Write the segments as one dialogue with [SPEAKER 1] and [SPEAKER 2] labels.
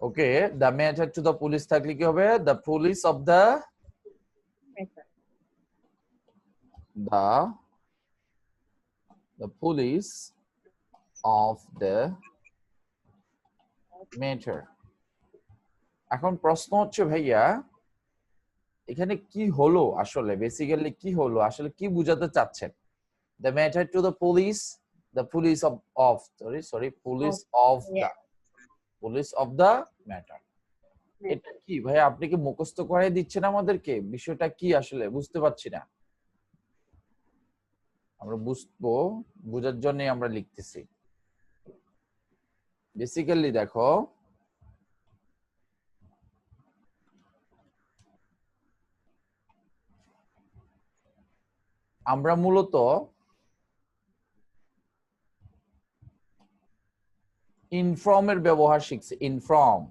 [SPEAKER 1] Okay the matter to the police থাকলে কি হবে the police of the the the police of the matter এখন প্রশ্ন হচ্ছে ভাইয়া এখানে কি হলো আসলে? বেসিক্যালি কি হলো? আসলে কি বুঝাতে চাচ্ছেন? The matter to the police the police of of sorry sorry police of the. Police of the matter এটা কি? ভাইয়া আপনি কি মুখস্থ করাই দিচ্ছেন আমাদেরকে? বিষয়টা কি আসলে? বুঝতে পারছি না। আমরা বুঝব বোঝার জন্যই আমরা লিখতেছি। বেসিক্যালি দেখো আমরা মূলত ইনফর্মের ব্যবহার শিখছে ইনফর্ম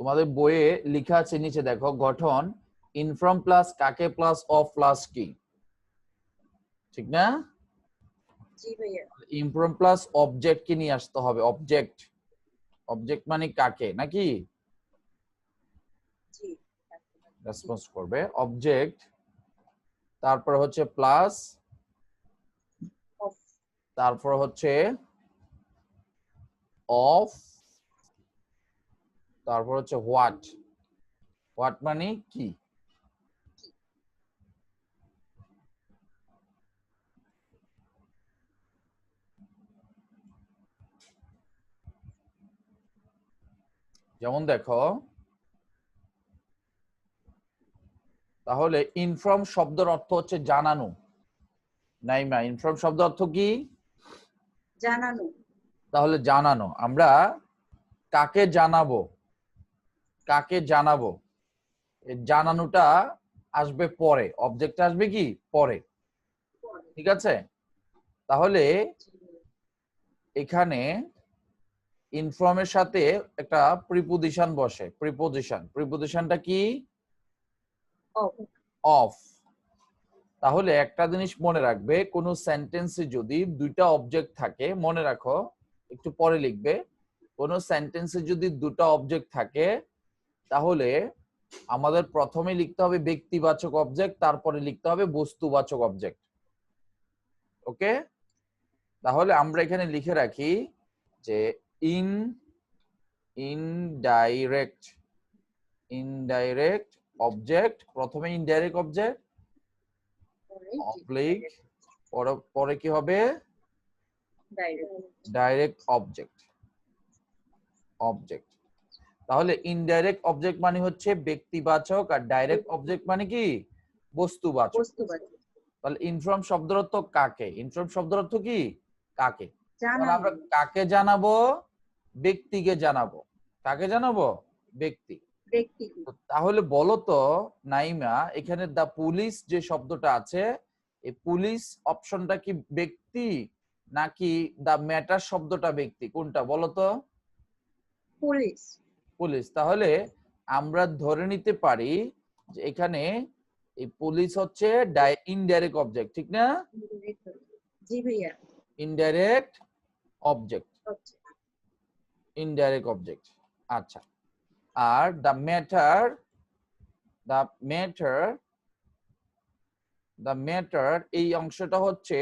[SPEAKER 1] তোমাদের বইয়ে লেখা আছে নিচে দেখো গঠন ইনফর্ম প্লাস কাকে প্লাস অফ প্লাস কি? ঠিক না? ইনফর্ম প্লাস অবজেক্ট কি নিয়ে আসতে হবে অবজেক্ট অবজেক্ট মানে কাকে নাকি? রেসপন্স করবে অবজেক্ট তারপর হচ্ছে প্লাস তারপর হচ্ছে অফ তারপর হচ্ছে হোয়াট হোয়াট মানে কি? যেমন দেখো, তাহলে ইনফর্ম শব্দের অর্থ হচ্ছে জানানো। নাইমা ইনফর্ম শব্দ অর্থ কি?
[SPEAKER 2] জানানো।
[SPEAKER 1] তাহলে জানানো। আমরা কাকে জানাব? কাকে জানাব? জানানোটা আসবে পরে। অবজেক্ট আসবে কি? পরে। ঠিক আছে? তাহলে এখানে ইনফর্মের সাথে একটা প্রিপোজিশন বসে। প্রিপোজিশন প্রিপোজিশনটা কি? অফ তাহলে একটা জিনিস মনে রাখবে কোন সেন্টেন্সে যদি দুইটা অবজেক্ট থাকে মনে রাখো একটু পরে লিখবে কোন সেন্টেন্সে যদি দুটো অবজেক্ট থাকে তাহলে আমাদের প্রথমে লিখতে হবে ব্যক্তিবাচক অবজেক্ট তারপরে লিখতে হবে বস্তুবাচক অবজেক্ট ওকে তাহলে আমরা এখানে লিখে রাখি যে ইন ইনডাইরেক্ট ইনডাইরেক্ট অবজেক্ট প্রথমে ইনডাইরেক্ট অবজেক্ট
[SPEAKER 2] পরে
[SPEAKER 1] অবলিক পরে কি হবে? ডাইরেক্ট অবজেক্ট অবজেক্ট তাহলে ইনডাইরেক্ট অবজেক্ট মানে হচ্ছে ব্যক্তিবাচক আর ডাইরেক্ট অবজেক্ট মানে কি? বস্তুবাচক। তাহলে ইনফর্ম শব্দের অর্থ কাকে? ইনফর্ম শব্দের অর্থ কি? কাকে? আমরা কাকে জানাব? ব্যক্তিকে জানাব। কাকে জানাব? ব্যক্তি।
[SPEAKER 2] ব্যক্তি
[SPEAKER 1] তাহলে বলো তো নাইমা এখানে দা পুলিশ যে শব্দটা আছে এই পুলিশ অপশনটা কি ব্যক্তি নাকি দা ম্যাটার শব্দটা ব্যক্তি? কোনটা বলো তো?
[SPEAKER 2] পুলিশ।
[SPEAKER 1] পুলিশ। তাহলে আমরা ধরে নিতে পারি যে এখানে এই পুলিশ হচ্ছে ইনডাইরেক্ট অবজেক্ট ঠিক না?
[SPEAKER 2] জি ভাইয়া
[SPEAKER 1] ইনডাইরেক্ট অবজেক্ট ইনডাইরেক্ট অবজেক্ট আচ্ছা। আর the matter the matter the matter এই অংশটা হচ্ছে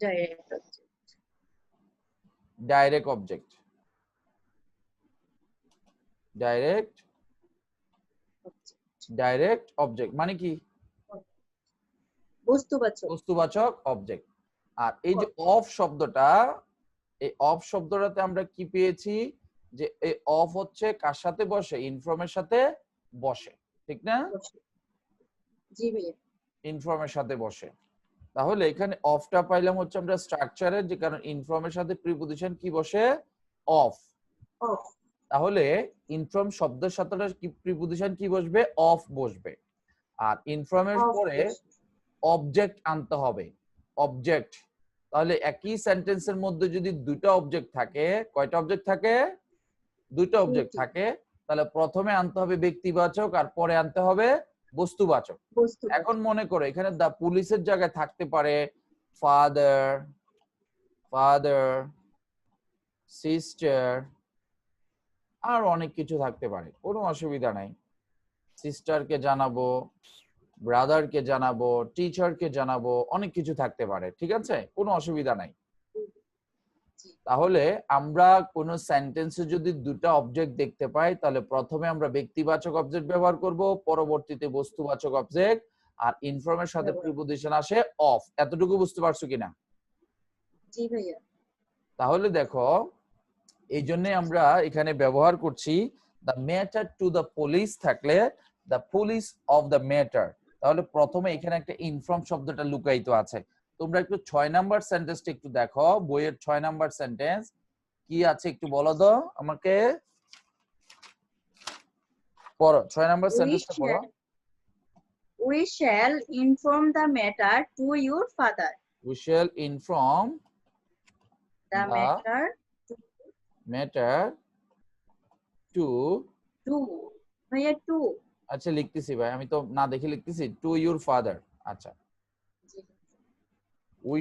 [SPEAKER 2] ডাইরেক্ট হচ্ছে
[SPEAKER 1] ডাইরেক্ট অবজেক্ট ডাইরেক্ট
[SPEAKER 2] হচ্ছে
[SPEAKER 1] ডাইরেক্ট অবজেক্ট মানে কি?
[SPEAKER 2] বস্তুবাচক.
[SPEAKER 1] বস্তুবাচক অবজেক্ট আর এই যে অফ শব্দটা এই অফ শব্দটাতে আমরা কি পেয়েছি? যে এই অফ হচ্ছে কার সাথে বসে? ইনফর্মের সাথে বসে। ঠিক না? ইনফর্মের সাথে বসে। তাহলে এখানে অফটা পাইলাম হচ্ছে আমরা স্ট্রাকচারে যে কারণ ইনফর্মের সাথে প্রিপোজিশন কি বসে? অফ তাহলে ইনফর্ম শব্দের সাথে প্রিপোজিশন কি বসবে? অফ বসবে। আর ইনফর্মের পরে অবজেক্ট আনতে হবে। অবজেক্ট তাহলে একই সেন্টেন্সের মধ্যে যদি দুটো অবজেক্ট থাকে কয়টা অবজেক্ট থাকে? দুটো অবজেক্ট থাকে। তাহলে প্রথমে আনতে হবে ব্যক্তিবাচক আর পরে আনতে হবে বস্তুবাচক। এখন মনে করো এখানে দা পুলিশের জায়গায় থাকতে পারে ফাদার ফাদার সিস্টার আর অনেক কিছু থাকতে পারে কোনো অসুবিধা নাই। সিস্টারকে জানাব ব্রাদারকে জানাব টিচারকে জানাব অনেক কিছু থাকতে পারে ঠিক আছে? কোনো অসুবিধা নাই। তাহলে আমরা কোন সেন্টেন্সে যদি দুটো অবজেক্ট দেখতে পাই তাহলে প্রথমে আমরা ব্যক্তিবাচক অবজেক্ট ব্যবহার করব পরবর্তীতে বস্তুবাচক অবজেক্ট আর ইনফর্মের সাথে প্রিপোজিশন আসে অফ এতটুকু বুঝতে পারছ কিনা?
[SPEAKER 2] জি ভাইয়া।
[SPEAKER 1] তাহলে দেখো এই জন্য আমরা এখানে ব্যবহার করছি the matter to the police থাকলে the police of the matter তাহলে প্রথমে এখানে একটা ইনফর্ম শব্দটা লুকায়িত আছে। তোমরা একটু ছয় নাম্বার সেন্টেন্সটা একটু দেখো। বইয়ের ছয় নাম্বার সেন্টেন্স কি আছে একটু বলো তো আমাকে? পড়ো ছয় নাম্বার সেন্টেন্সটা পড়ো।
[SPEAKER 2] shall, we shall inform the matter to your father.
[SPEAKER 1] We shall inform
[SPEAKER 2] The
[SPEAKER 1] The-
[SPEAKER 2] matter
[SPEAKER 1] matter to
[SPEAKER 2] to ভাইয়া to
[SPEAKER 1] আচ্ছা লিখতেছি ভাই আমি তো না দেখে লিখতেছি টু ইউর ফাদার আচ্ছা।
[SPEAKER 2] জি
[SPEAKER 1] উই